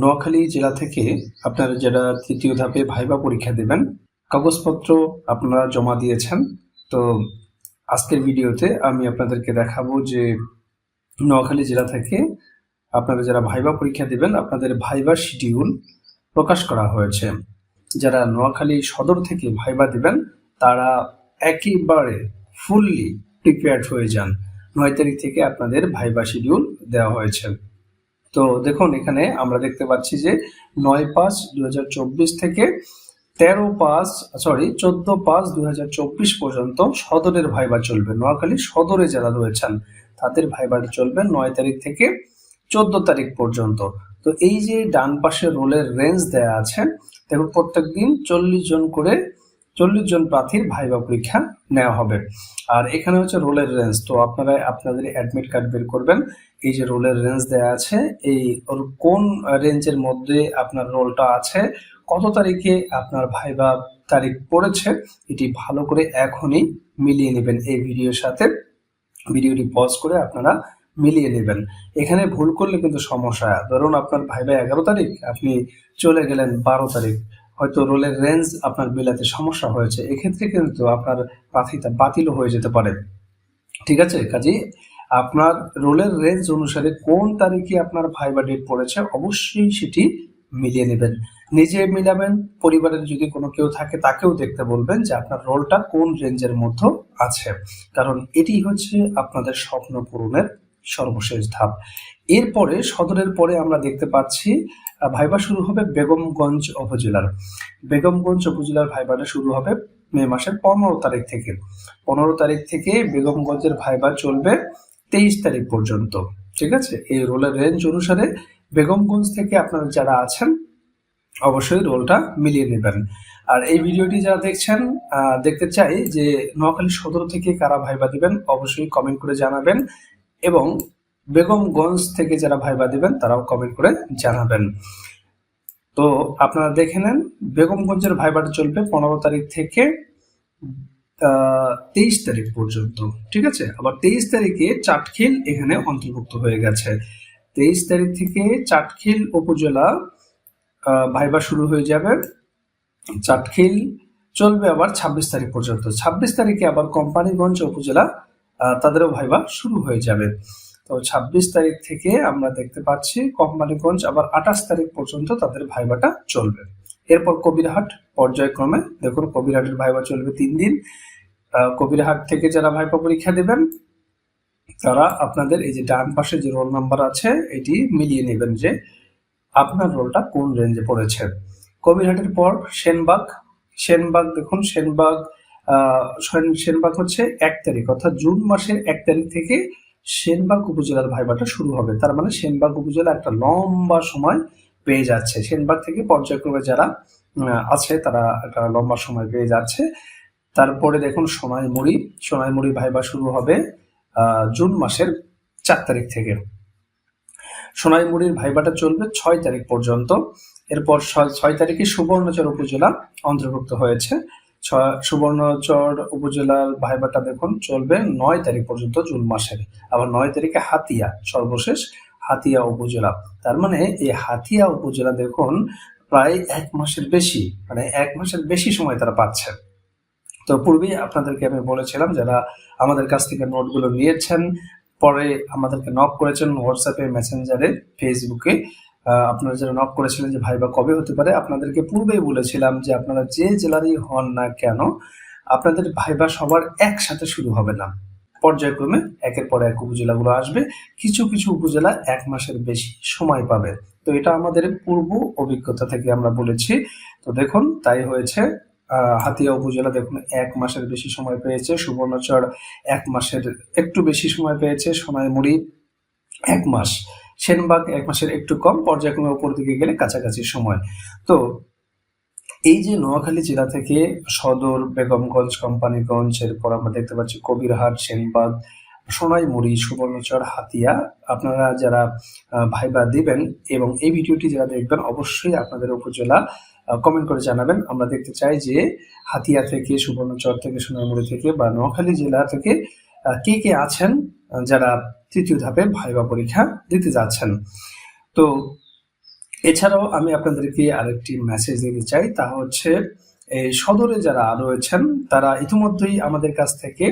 নোয়াখালী জেলা থেকে আপনারা যারা তৃতীয় ধাপে ভাইবা পরীক্ষা দেবেন, কাগজপত্র আপনারা জমা দিয়েছেন, তো আজকের ভিডিওতে আমি আপনাদেরকে দেখাবো যে নোয়াখালী জেলা থেকে আপনারা যারা ভাইবা পরীক্ষা দেবেন, আপনাদের ভাইবা শিডিউল প্রকাশ করা হয়েছে। যারা নোয়াখালী সদর থেকে ভাইবা দিবেন, তারা একেবারে ফুললি প্রিপেয়ার্ড হয়ে যান। নয় তারিখ থেকে আপনাদের ভাইবা শিডিউল দেওয়া হয়েছে। তো দেখুন, এখানে আমরা দেখতে পাচ্ছি যে নয় পাঁচ দু থেকে তেরো পাঁচ সরি চোদ্দ পাঁচ দু পর্যন্ত সদরের ভাইবা চলবে। নোয়াখালী সদরে যারা রয়েছেন, তাদের ভাইবার চলবে নয় তারিখ থেকে চোদ্দ তারিখ পর্যন্ত। তো এই যে ডান পাশে রোলের রেঞ্জ দেয়া আছে, দেখুন প্রত্যেক দিন চল্লিশ জন করে চল্লিশ জন প্রার্থীর ভাইবা পরীক্ষা নেওয়া হবে। আর এখানে হচ্ছে রোলের রেঞ্জ তো আপনারা আপনাদের অ্যাডমিট কার্ড বের করবেন। এই যে রোলের রেঞ্জ দেয়া আছে, এই কোন রেঞ্জের মধ্যে আপনার রোলটা আছে, কত তারিখে আপনার ভাইবা তারিখ পড়েছে, এটি ভালো করে এখনই মিলিয়ে নেবেন। এই ভিডিওর সাথে ভিডিওটি পজ করে আপনারা মিলিয়ে নেবেন। এখানে ভুল করলে কিন্তু সমস্যা। ধরুন আপনার ভাইবা এগারো তারিখ, আপনি চলে গেলেন বারো তারিখ। হয়তো রোলের রেঞ্জ আপনার মিলাতে সমস্যা হয়েছে, এক্ষেত্রে কিন্তু আপনার প্রার্থিতা বাতিলও হয়ে যেতে পারে। ঠিক আছে? কাজে আপনার রোলের রেঞ্জ অনুসারে কোন তারিখে আপনার ভাইবা ডেট পড়েছে, অবশ্যই সেটি মিলিয়ে নেবেন। নিজে মিলাবেন, পরিবারের যদি কোনো কেউ থাকে তাকেও দেখতে বলবেন যে আপনার রোলটা কোন রেঞ্জের মধ্যে আছে। কারণ এটি হচ্ছে আপনাদের স্বপ্ন পূরণের সর্বশেষ ধাপ। এরপরে সদরের পরে আমরা দেখতে পাচ্ছি ভাইবা শুরু হবে বেগমগঞ্জ উপজেলার। বেগমগঞ্জ উপজেলার ভাইবাটা শুরু হবে মে মাসের পনেরো তারিখ থেকে। পনেরো তারিখ থেকে বেগমগঞ্জের ভাইবা চলবে তেইশ তারিখ পর্যন্ত। ঠিক আছে? এই রোলের রেঞ্জ অনুসারে বেগমগঞ্জ থেকে আপনারা যারা আছেন, অবশ্যই রোলটা মিলিয়ে নেবেন। আর এই ভিডিওটি যারা দেখছেন দেখতে চাই যে নোয়াখালী সদর থেকে কারা ভাইবা দিবেন, অবশ্যই কমেন্ট করে জানাবেন। এবং বেগমগঞ্জ থেকে যারা ভাইবা দিবেন, তারাও কমেন্ট করে জানাবেন। তো আপনারা দেখে নেন, বেগমগঞ্জের ভাইবাটা চলবে পনেরো তারিখ থেকে তেইশ তারিখ পর্যন্ত। ঠিক আছে? আবার তেইশ তারিখে চাটখিল এখানে অন্তর্ভুক্ত হয়ে গেছে। তেইশ তারিখ থেকে চাটখিল উপজেলা ভাইবা শুরু হয়ে যাবে। চাটখিল চলবে আবার ছাব্বিশ তারিখ পর্যন্ত। ছাব্বিশ তারিখে আবার কোম্পানিগঞ্জ উপজেলা তাদেরও ভাইবা শুরু হয়ে যাবে। তো ছাব্বিশ তারিখ থেকে আমরা দেখতে পাচ্ছি কোম্পানিগঞ্জ আবার আঠাশ তারিখ পর্যন্ত তাদের ভাইবাটা চলবে। এরপর কবিরহাট পর্যায়ক্রমে দেখুন কবিরহাটের ভাইবা চলবে তিন দিন। কবিরহাট থেকে যারা ভাইবা পরীক্ষা দেবেন, তারা আপনাদের এই যে ডান পাশে যে রোল নাম্বার আছে, এটি মিলিয়ে নেবেন যে আপনার রোলটা কোন রেঞ্জে পড়েছে। কবিরহাটের পর সেনবাগ সেনবাগ দেখুন, সেনবাগ সেনবাগ হচ্ছে এক তারিখ, অর্থাৎ জুন মাসের এক তারিখ থেকে সেনবাগ উপজেলার ভাইবাটা শুরু হবে। তার মানে সেনবাগ উপজেলা একটা লম্বা সময় পেয়ে যাচ্ছে। সেনবাগ থেকে পর্যায়ক্রমে যারা আছে, তারা একটা লম্বা সময় পেয়ে যাচ্ছে। তারপরে দেখুন সোনাইমুড়ি সোনাইমুড়ি ভাইবা শুরু হবে জুন মাসের চার তারিখ থেকে। সোনাইমুড়ির ভাইবাটা চলবে ছয় তারিখ পর্যন্ত। এরপর ছয় তারিখে সুবর্ণচর উপজেলা অন্তর্ভুক্ত হয়েছে। সুবর্ণচর উপজেলার ভাইবাটা দেখুন, চলবে নয় তারিখ পর্যন্ত, জুন মাসের। আবার নয় তারিখে হাতিয়া, সর্বশেষ হাতিয়া উপজেলা। তার মানে এই হাতিয়া উপজেলা দেখুন প্রায় এক মাসের বেশি মানে এক মাসের বেশি সময় তারা পাচ্ছে। তো পূর্বেই আপনাদেরকে আমি বলেছিলাম, যারা আমাদের কাছ থেকে নোটগুলো নিয়েছেন, পরে আমাদেরকে নক করেছেন হোয়াটসঅ্যাপে মেসেঞ্জারে ফেসবুকে আপনারা যারা নক করেছিলেন যে ভাইবা কবে হতে পারে, আপনাদেরকে পূর্বেই বলেছিলাম যে আপনারা যে জেলারই হন না কেন, আপনাদের ভাইবা সবার একসাথে শুরু হবে না। পর্যায়ক্রমে একের পর এক উপজেলাগুলো আসবে, কিছু কিছু উপজেলা এক মাসের বেশি সময় পাবে। তো এটা আমাদের পূর্ব অভিজ্ঞতা থেকে আমরা বলেছি। তো দেখুন, তাই হয়েছে হাতিয়া উপজেলা দেখুন এক মাসের বেশি সময় পেয়েছে, সুবর্ণচর এক মাসের একটু বেশি সময় পেয়েছে, সোনাইমুড়ি এক মাস। সেনবাগ এক মাসের একটু কম, পর্যায়ক্রমে উপর দিকে গেলে কাছাকাছি সময়। তো এই যে নোয়াখালী জেলা থেকে সদর, বেগমগঞ্জ, কোম্পানিগঞ্জ, এরপর আমরা দেখতে পাচ্ছি কবিরহাট, সেনবাগ, সোনাইমুড়ি, সুবর্ণচর, হাতিয়া। আপনারা যারা ভাইবা দিবেন এবং এই ভিডিওটি যারা দেখবেন, অবশ্যই আপনাদের উপজেলা কমেন্ট করে জানাবেন। আমরা দেখতে চাই যে হাতিয়া থেকে, সুবর্ণচর থেকে, সোনাইমুড়ি থেকে বা নোয়াখালী জেলা থেকে কে কে আছেন যারা তৃতীয় ধাপে ভাইবা পরীক্ষা দিতে যাচ্ছেন। তো এছাড়াও আমি আপনাদেরকে আরেকটি মেসেজ দিতে চাই, তা হচ্ছে, এই সদরে যারা রয়েছেন, তারা ইতিমধ্যেই আমাদের কাছ থেকে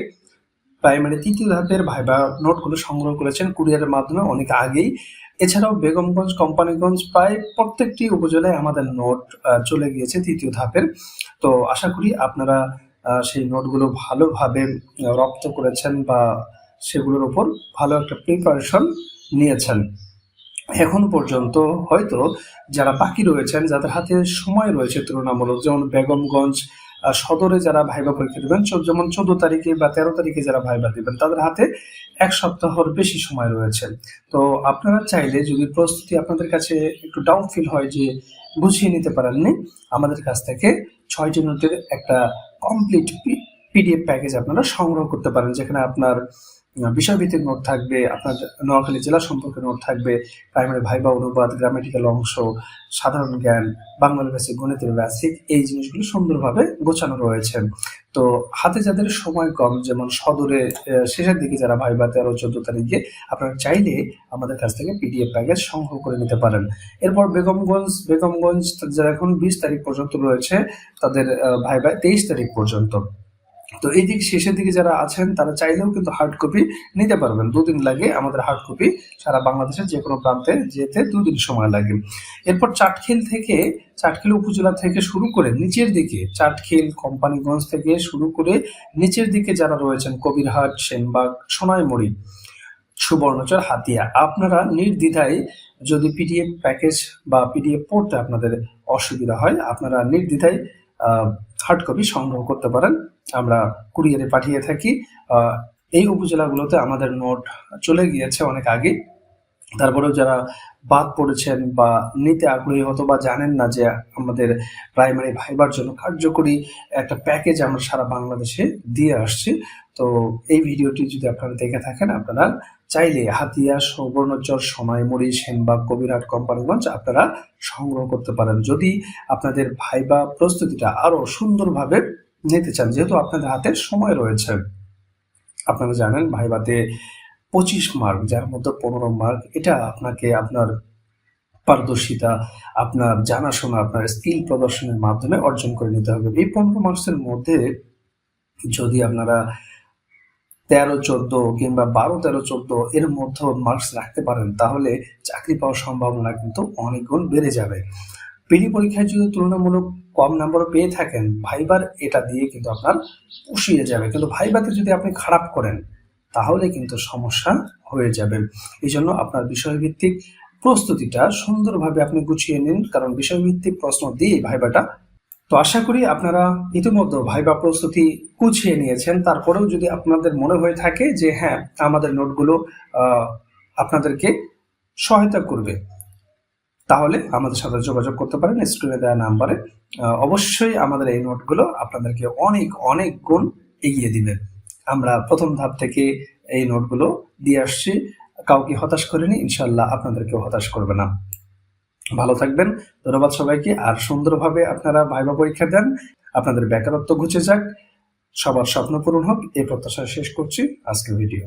প্রাইমারি তৃতীয় ধাপের ভাইবা নোটগুলো সংগ্রহ করেছেন কুরিয়ারের মাধ্যমে অনেক আগেই। এছাড়াও বেগমগঞ্জ, কোম্পানিগঞ্জ প্রায় প্রত্যেকটি উপজেলায় আমাদের নোট চলে গিয়েছে তৃতীয় ধাপের। তো আশা করি আপনারা সেই নোটগুলো ভালোভাবে রপ্ত করেছেন বা সেগুলোর উপর ভালো একটা প্রিপারেশন নিয়েছেন। এখন পর্যন্ত হয়তো যারা বাকি রয়েছেন, যাদের হাতে সময় রয়েছে তুলনামূলক, যেমন বেগমগঞ্জ সদরে যারা ভাইবা পরীক্ষা দেবেন যেমন চোদ্দ তারিখে বা তেরো তারিখে যারা ভাইবা দিবেন, তাদের হাতে এক সপ্তাহর বেশি সময় রয়েছে। তো আপনারা চাইলে যদি প্রস্তুতি আপনাদের কাছে একটু ডাউন ফিল হয় যে বুঝিয়ে নিতে পারেননি, আমাদের কাছ থেকে ছয়টি নোটের একটা কমপ্লিট পিডিএফ প্যাকেজ আপনারা সংগ্রহ করতে পারেন, যেখানে আপনার বিষয়ভিত্তিক নোট থাকবে, আপনার নোয়াখালী জেলা সম্পর্কে নোট থাকবে প্রাইমারি ভাইবা অনুবাদ গ্রামেটিক্যাল অংশ, সাধারণ জ্ঞান বাংলার বেসিক গণিতের বেসিক এই জিনিসগুলো সুন্দরভাবে গোছানো রয়েছে। তো হাতে যাদের সময় কম, যেমন সদরে শেষের দিকে যারা ভাইবা তেরো, চোদ্দ তারিখে, আপনারা চাইলে আমাদের কাছ থেকে পিডিএফ প্যাকেজ সংগ্রহ করে নিতে পারেন। এরপর বেগমগঞ্জ বেগমগঞ্জ যারা এখন বিশ তারিখ পর্যন্ত রয়েছে, তাদের ভাইবা তেইশ তারিখ পর্যন্ত। তো এই দিক শেষের দিকে যারা আছেন, তারা চাইলেও কিন্তু হার্ড কপি নিতে পারবেন। দুদিন লাগে আমাদের হার্ড কপি সারা বাংলাদেশের যে কোনো প্রান্তে যেতে দুদিন সময় লাগে। এরপর চাটখিল থেকে, চাটখিল উপজেলা থেকে শুরু করে নিচের দিকে, চাটখিল, কোম্পানিগঞ্জ থেকে শুরু করে নিচের দিকে যারা রয়েছেন, কবিরহাট, সেনবাগ, সোনাইমুড়ি, সুবর্ণচর, হাতিয়া, আপনারা নির্দ্বিধায় যদি পিডিএফ প্যাকেজ বা পিডিএফ পড়তে আপনাদের অসুবিধা হয়, আপনারা নির্দ্বিধায় হার্ড কপি সংগ্রহ করতে পারেন। আমরা কুরিয়ারে পাঠিয়ে থাকি। এই উপজেলাগুলোতে আমাদের নোট চলে গিয়েছে অনেক আগে। তারপরেও যারা বাদ পড়েছেন বা নিতে আগ্রহী হতো বা জানেন না যে আমাদের প্রাইমারি ভাইবার জন্য কার্যকরী একটা প্যাকেজ আমরা সারা বাংলাদেশে দিয়ে আসছি তো এই ভিডিওটি যদি আপনারা দেখে থাকেন, আপনারা চাইলে হাতিয়া, সুবর্ণচর, সোনাইমুড়ি, সেনবাগ, কবিরহাট, কোম্পানিগঞ্জ আপনারা সংগ্রহ করতে পারেন। যদি আপনাদের ভাইবা প্রস্তুতিটা আরও সুন্দরভাবে নিতে চান, যেহেতু আপনাদের হাতে সময় রয়েছে। আপনারা জানেন, ভাইবাতে পঁচিশ মার্ক, যার মধ্যে পনেরো মার্ক, এটা আপনাকে আপনার পারদর্শিতা, আপনার জানাশোনা, আপনার স্কিল প্রদর্শনের মাধ্যমে অর্জন করে নিতে হবে। এই পনেরো মার্কসের মধ্যে যদি আপনারা তেরো চোদ্দ কিংবা বারো তেরো চোদ্দ এর মধ্যে মার্কস রাখতে পারেন, তাহলে চাকরি পাওয়ার সম্ভাবনা কিন্তু অনেক গুণ বেড়ে যাবে। পিডি পরীক্ষায় যদি তুলনামূলক কম নাম্বার পেয়ে থাকেন ভাইবার এটা দিয়ে কিন্তু আপনার পুষিয়ে যাবে। কিন্তু ভাইবাতে যদি আপনি খারাপ করেন, তাহলে কিন্তু সমস্যা হয়ে যাবে। এই জন্য আপনার বিষয়ভিত্তিক প্রস্তুতিটা সুন্দরভাবে আপনি গুছিয়ে নিন, কারণ বিষয়ভিত্তিক প্রশ্ন দিয়ে ভাইবাটা তো আশা করি আপনারা ইতিমধ্যে ভাইবা প্রস্তুতি গুছিয়ে নিয়েছেন। তারপরেও যদি আপনাদের মনে হয়ে থাকে যে হ্যাঁ আমাদের নোটগুলো আপনাদেরকে সহায়তা করবে, তাহলে আমাদের সাথে যোগাযোগ করতে পারেন। স্ক্রিনে দেওয়া নাম্বারে অবশ্যই আমাদের এই নোটগুলো আপনাদেরকে অনেক অনেক গুণ এগিয়ে দিবে। আমরা প্রথম ধাপ থেকে এই নোটগুলো দিয়ে আসছি। কাউকে হতাশ করিনি ইনশাল্লাহ আপনাদেরকেও হতাশ করবে না। ভালো থাকবেন, ধন্যবাদ সবাইকে, আর সুন্দরভাবে আপনারা ভাইবা পরীক্ষা দেন। আপনাদের বেকারত্ব ঘুচে যাক। সবার স্বপ্ন পূরণ হোক, এই প্রত্যাশা শেষ করছি আজকের ভিডিও।